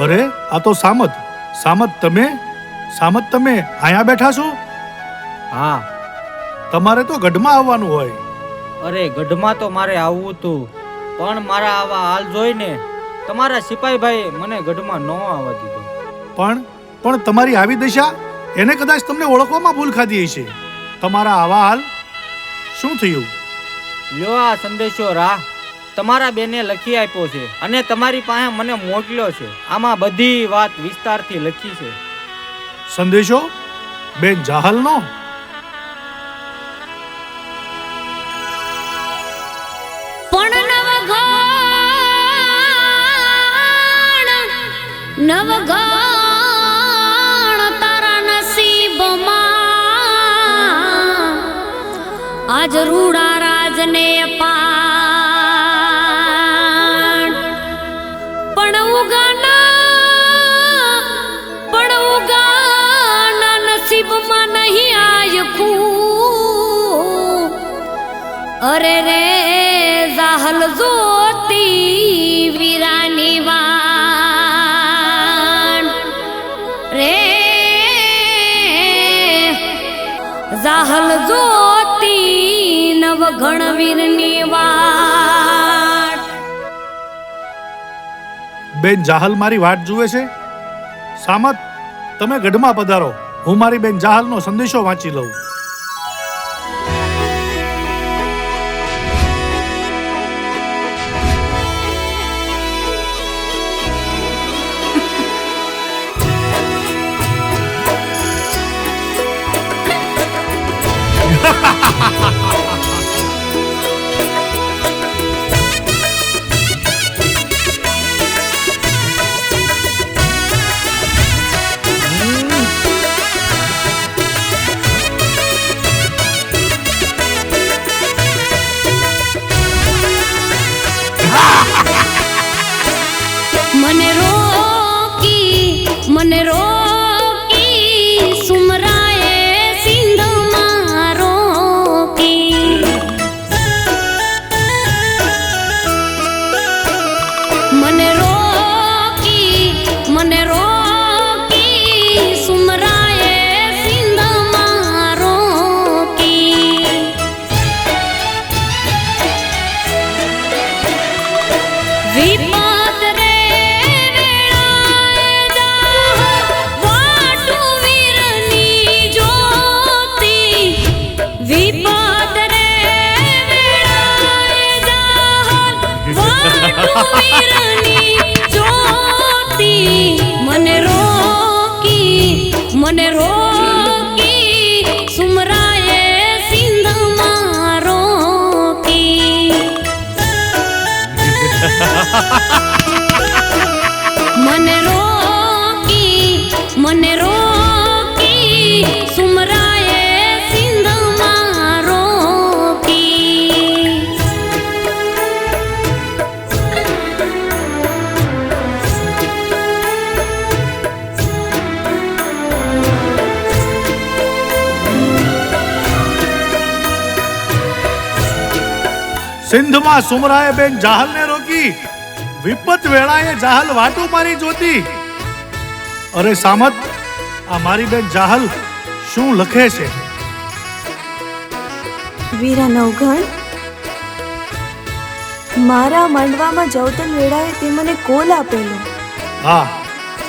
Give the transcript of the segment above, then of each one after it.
અરે આ તો સામત. સામત તમે? સામત તમે અહીંયા બેઠા છો? હા. તમારે તો ગઢમાં આવવાનું હોય. અરે ગઢમાં તો મારે આવવું હતું. પણ મારા આવા હાલ જોઈને તમારા સિપાહીભાઈ મને ગઢમાં ન આવવા દીધો. પણ પણ તમારી આવી દશા એને કદાચ તમને ઓળખવામાં ભૂલ ખાધી હશે. તમારા આવા હાલ શું થયું? લ્યો આ સંદેશો રાહ. તમારા બેને લખી આપ્યો છે અને તમારી પાસે મને મોકલ્યો છે. આમાં બધી વાત વિસ્તારથી લખી છે. સંદેશો? બેન જાહલનો? પણ નવઘણ નવઘણ તારા નસીબમાં. આજ રૂડા રાજને પાણ નહીં આયખું અરે રે, જાહલ જોતી વીરાની વાન રે, જાહલ જોતી નવઘણ વીરની વાટ બેન, જાહલ મારી વાટ જુએ છે? સામત, તમે ગઢમાં પધારો. હું મારી બેન જાહલનો સંદેશો વાંચી લઉં. મને સિંધમાં સુમરાએ બેન જાહલને રોકી. વિપત વેળાએ જાહલ વાટુ મારી જોતી. અરે સામત આ મારી બેન જાહલ શું લખે છે? વીરા નવઘણ મારા માંડવામાં જવતન વેળાએ તે મને કોલ આપેલો. હા.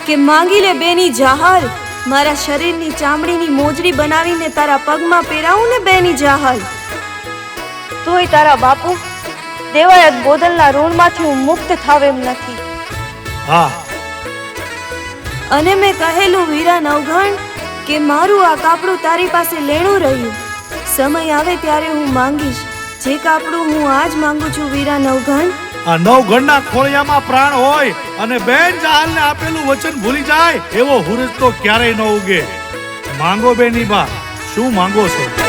કે માંગી લે બેની જાહલ મારા શરીરની ચામડીની મોજડી બનાવીને તારા પગમાં પહેરાવું ને બેની જાહલ. તોય તારા બાપુ દેવાયત બોદલના ઋણમાંથી હું મુક્ત થાવ એમ નથી. હા. અને મેં કહેલું વીરા નવઘણ કે મારું આ કાપડું તારી પાસે લેણું રહ્યું. સમય આવે ત્યારે હું માંગીશ. જે કાપડું હું આજ માંગુ છું વીરા નવઘણ આ નવ ગણના ખોળિયામાં પ્રાણ હોય અને બેન જહાલને આપેલું વચન ભૂલી જાય એવો હુરજ તો ક્યારેય ન ઉગે. માંગો બેની બા શું માંગો છો?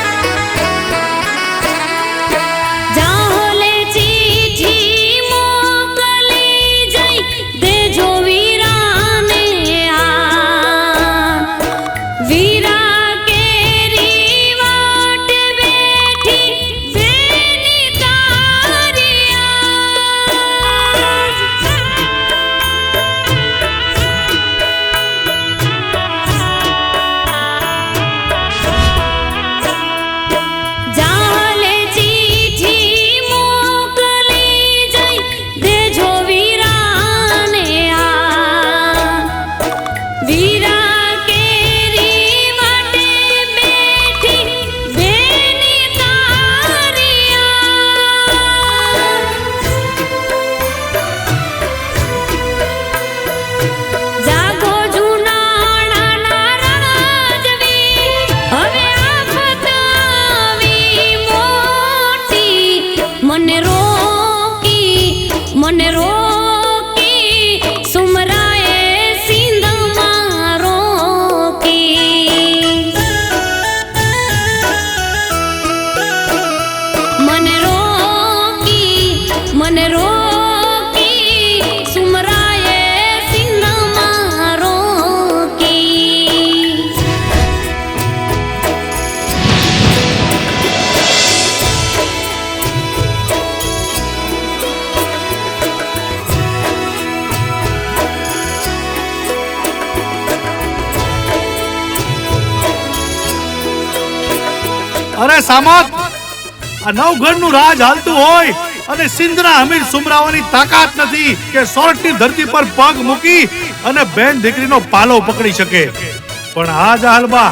સામત. આ નવગઢનું રાજ હાલતું હોય અને સિંધના અમીર સુમરાઓની તાકાત નથી કે સોરઠની ધરતી પર પગ મૂકી અને બેન દીકરીનો પાલો પકડી શકે. પણ આ જાહલબા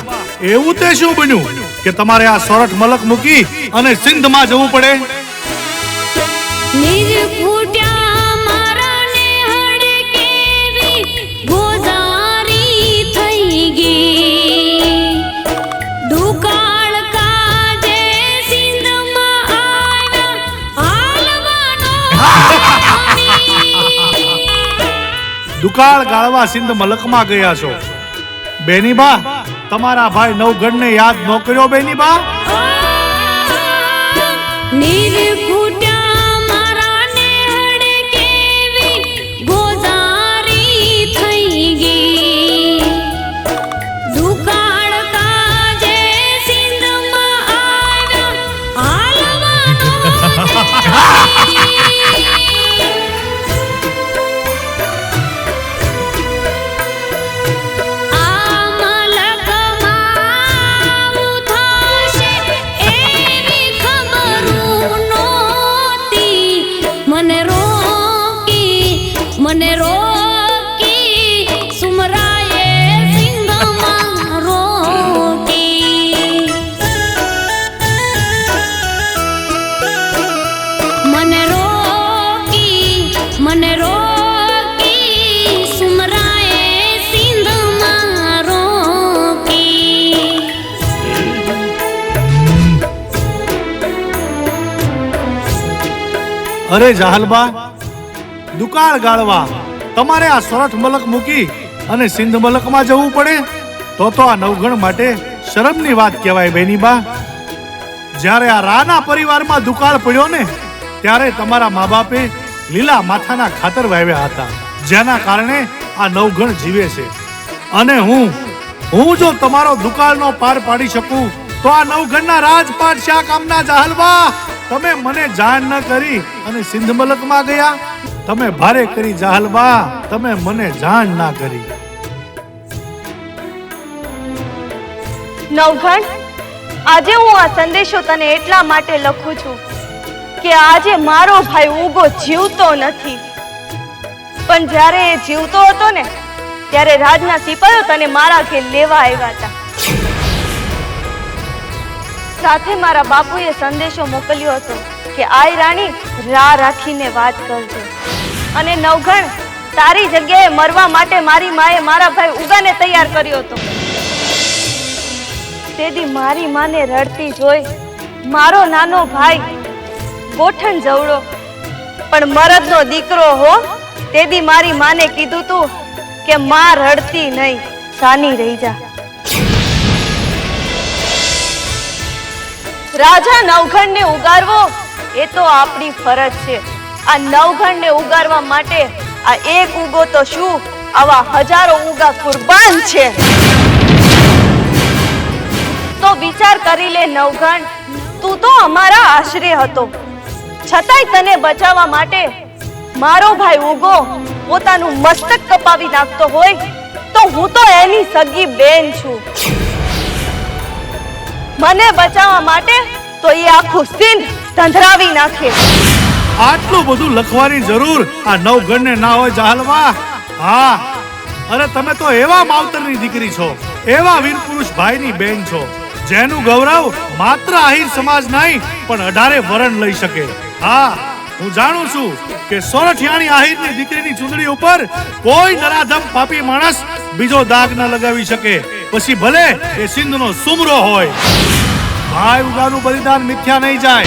એવું તે શું બન્યું કે તમારે આ સોરઠ મલક મૂકી અને સિંધમાં જવું પડે? દુકાળ ગાળવા સિંધ મલકમાં ગયા છો. બેનીબા, તમારા ભાઈ નવગઢને યાદ ન કર્યો બેનીબા? નિજ અરે જાહલબા દુકાળ ગાળવા. તમારે આ સોરઠ મલક મૂકી અને સિંધ મલકમાં જવું પડે, તો તો આ નવગણ માટે શરમની વાત કહેવાય, બેનીબા. જ્યારે આ રાના પરિવારમાં દુકાળ પડ્યો ને, ત્યારે તમારા મા બાપે લીલા માથાના ખાતર વાવ્યા હતા, જેના કારણે આ નવગણ જીવે છે. અને હું હું જો તમારો દુકાળનો પાર પાડી શકું, તો આ નવગણના રાજપાટ શા કામના, જાહલબા? તમે મને જાણ ન કરી અને સિંધ મલકમાં ગયા, તમે ભારે કરી જાહલબા તમે મને જાણ ના કરી. નવઘણ આજે હું આ સંદેશો તને એટલા માટે લખું છું કે આજે મારો ભાઈ ઉગો જીવતો નથી. પણ જ્યારે એ જીવતો હતો ને, ત્યારે રાજના સિપાયો તને મારા ઘેર લેવા આવ્યા હતા. સાથે મારા બાપુએ સંદેશો મોકલ્યો હતો કે આય રાણી રા રાખીને વાત કરજો. અને નવઘણ, તારી જગ્યાએ મરવા માટે મારી માએ મારા ભાઈ ઉગાને તૈયાર કર્યો હતો. તેથી મારી માને રડતી જોઈ મારો નાનો ભાઈ ગોઠણ જવડો. પણ મરદનો દીકરો હો, તેથી મારી માને કીધું તું કે માં રડતી નહીં, સાની રહી જા. રાજા નવઘણને ઉગારવો, એ તો આપણી ફરજ છે. આ નવઘણને ઉગારવા માટે આ એક ઉગો તો શું? આવા હજારો ઉગા કુરબાન છે. તો વિચાર કરી લે નવઘણ, તું તો અમારા આશરે હતો. છતાંય તને બચાવવા માટે મારો ભાઈ ઉગો પોતાનું મસ્તક કપાવી નાખતો હોય, તો હું તો એની સગી બેન છું. મને બચાવવા માટે તો એ આખું સીન સંધરાવી નાખે. આટલું બધું લખવાની જરૂર? આ નવગણને ના હોય જાહલવા હા. અરે, તમે તો એવા માવતરની દીકરી છો. એવા વીર પુરુષ ભાઈની બેન છો. જેનું ગૌરવ માત્ર આહિર સમાજ નહીં, પણ અઢારે વરણ લઈ શકે. હા. હું જાણું છું કે સોરઠિયાણી આહિરની દીકરીની ચૂંટણી ઉપર કોઈ નરાધમ પાપી માણસ બીજો દાગ ન લગાવી શકે. પછી ભલે એ સિંધનો સુમરો હોય. ભાઈ ઉગાનું બલિદાન મિથ્યા નહીં જાય.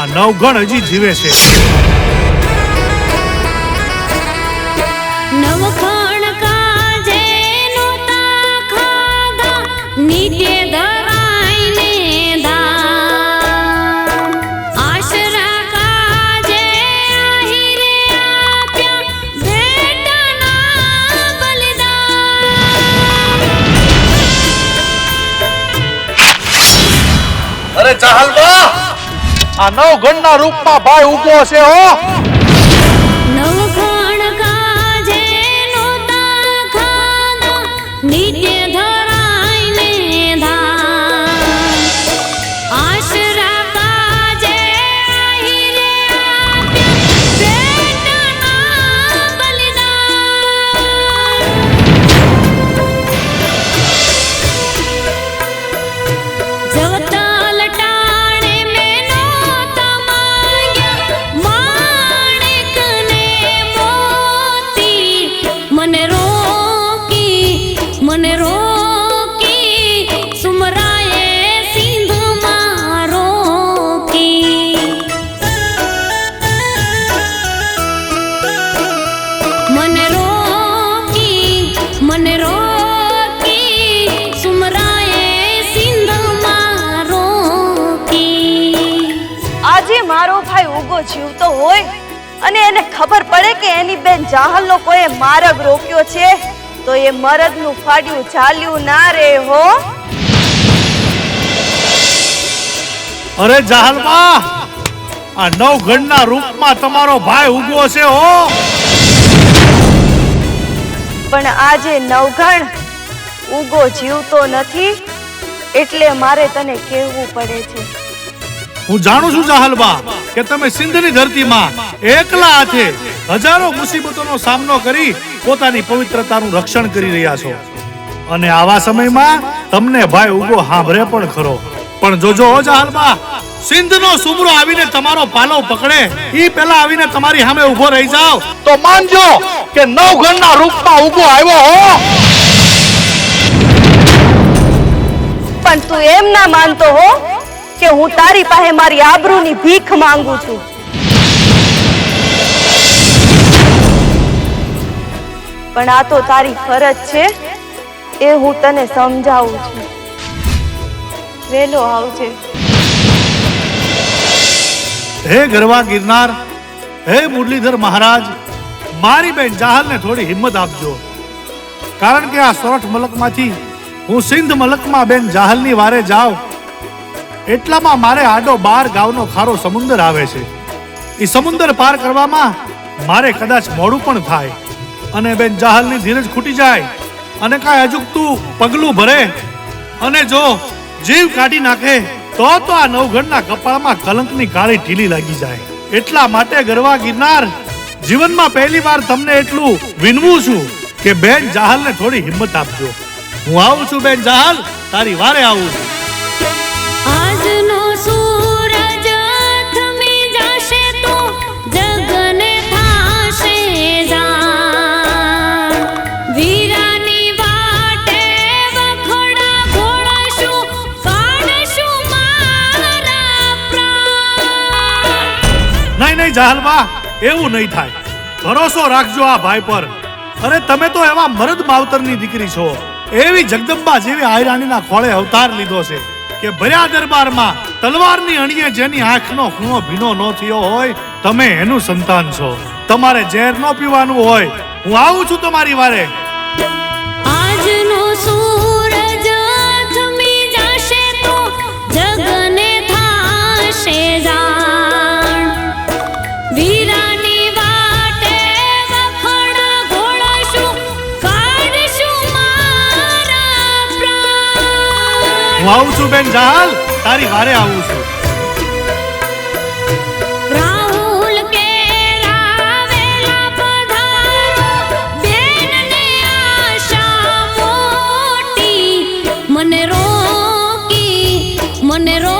આ નવગણ હજી જીવે છે. અરે ચાહલબા આ નવ ના રૂપમાં ભાઈ ઊભો છે હો. ખબર પડે કે એની બેન જાહલ લોકોએ મારગ રોક્યો છે? તો એ મરદનું ફાડ્યું ચાલ્યું ના રે હો. અરે જાહલબા આ નવગણના રૂપમાં તમારો ભાઈ ઊભો છે હો. પણ આજે નવઘણ ઉગો જીવતો નથી એટલે મારે તને કહેવું પડે છે. હું જાણું છું જાહલબા કે તમે સિંધની ધરતીમાં એકલા હાથે હજારો મુસીબતોનો સામનો કરી પોતાની પવિત્રતાનું રક્ષણ કરી રહ્યા છો. અને આવા સમયમાં તમને ભાઈ ઉગો હાંભરે પણ ખરો. પણ જોજો હો જાહલબા સિંધનો સુમરો આવીને તમારો પાલો પકડે. ઈ પેલા આવીને તમારી સામે ઊભો રહી જાવ તો માનજો કે નવગણના રૂપમાં ઊભો આવ્યો હો. પણ તું એમ ના માનતો હો કે હું તારી પાસે મારી આબરૂની ભીખ માંગુ છું. પણ આ તો તારી ફરજ છે, એ હું તને સમજાવું છું. વેલો આવજે. હે ગરવા ગિરનાર, હે મુરલીધર મહારાજ, મારી બેન જાહલને થોડી હિંમત આપજો. કારણ કે આ સોરઠ મલકમાંથી હું સિંધ મલકમાં બેન જાહલની વારે જાઉં એટલામાં મારે આડો બાર ગાવનો ખારો સમુંદર આવે છે. એ સમુંદર પાર કરવામાં મારે કદાચ મોડું પણ થાય. અને બેન જાહલની ધીરજ ખૂટી જાય. અને કાંઈ અજુકતું પગલું ભરે. અને જો જીવ કાઢી નાખે, તો તો આ નવઘણના કપાળમાં કલંકની કાળી ઢીલી લાગી જાય. એટલા માટે ગરવા ગિરનાર, જીવનમાં પહેલી વાર તમને એટલું વિનવું છું કે બેન જાહલને થોડી હિંમત આપજો. હું આવું છું બેન જાહલ, તારી વારે આવું છું. નહીં જાહલબા એવું નહીં થાય. ભરોસો રાખજો આ ભાઈ પર. અરે તમે તો એવા મરદ માવતરની દીકરી છો. એવી જગદંબા જેવી આયરાણીના ખોળે અવતાર લીધો છે કે ભર્યા દરબારમાં તલવારની અણીએ જેની આંખનો ખૂણો ભીનો ન થયો હોય, તમે એનું સંતાન છો. તમારે ઝેર ન પીવાનું હોય. હું આવું છું તમારી વારે. હું આવું છું બેન જાહલ તારી વારે આવું છું. મને રોકી મને રોકી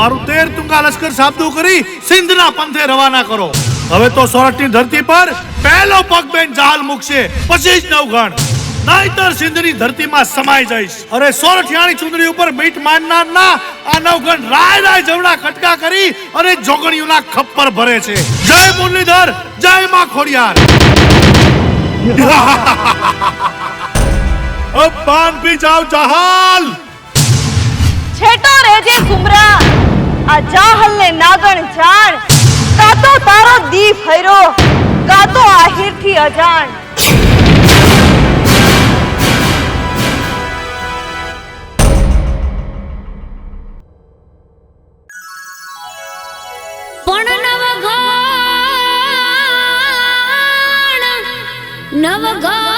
મારું તેર તુંગા લશ્કર સાબદુ કરી સિંધના પંથે રવાના કરો. હવે તો સોરઠની ધરતી પર પહેલો પગ બેન જાલ મૂકશે. પછી જ નવગણ. નહીતર સિંધની ધરતીમાં સમાઈ જઈશ. અરે સોરઠિયાની ચુંદડી ઉપર મીટ માનનાર ના આ નવગણ રાય રાય જવડા કટકા કરી અને જોગણીઓના ખપ્પર ભરે છે. જય મુરલીધર, જય માં ખોડિયાર. અબ પાન પી જાવ જહાલ. છેટો રેજે સુમરા આ જાહલ ને નાગણ જાણ. કા તો તારો દી ફર્યો કા તો આહિરથી અજાણ. પણ નવઘણ નવઘણ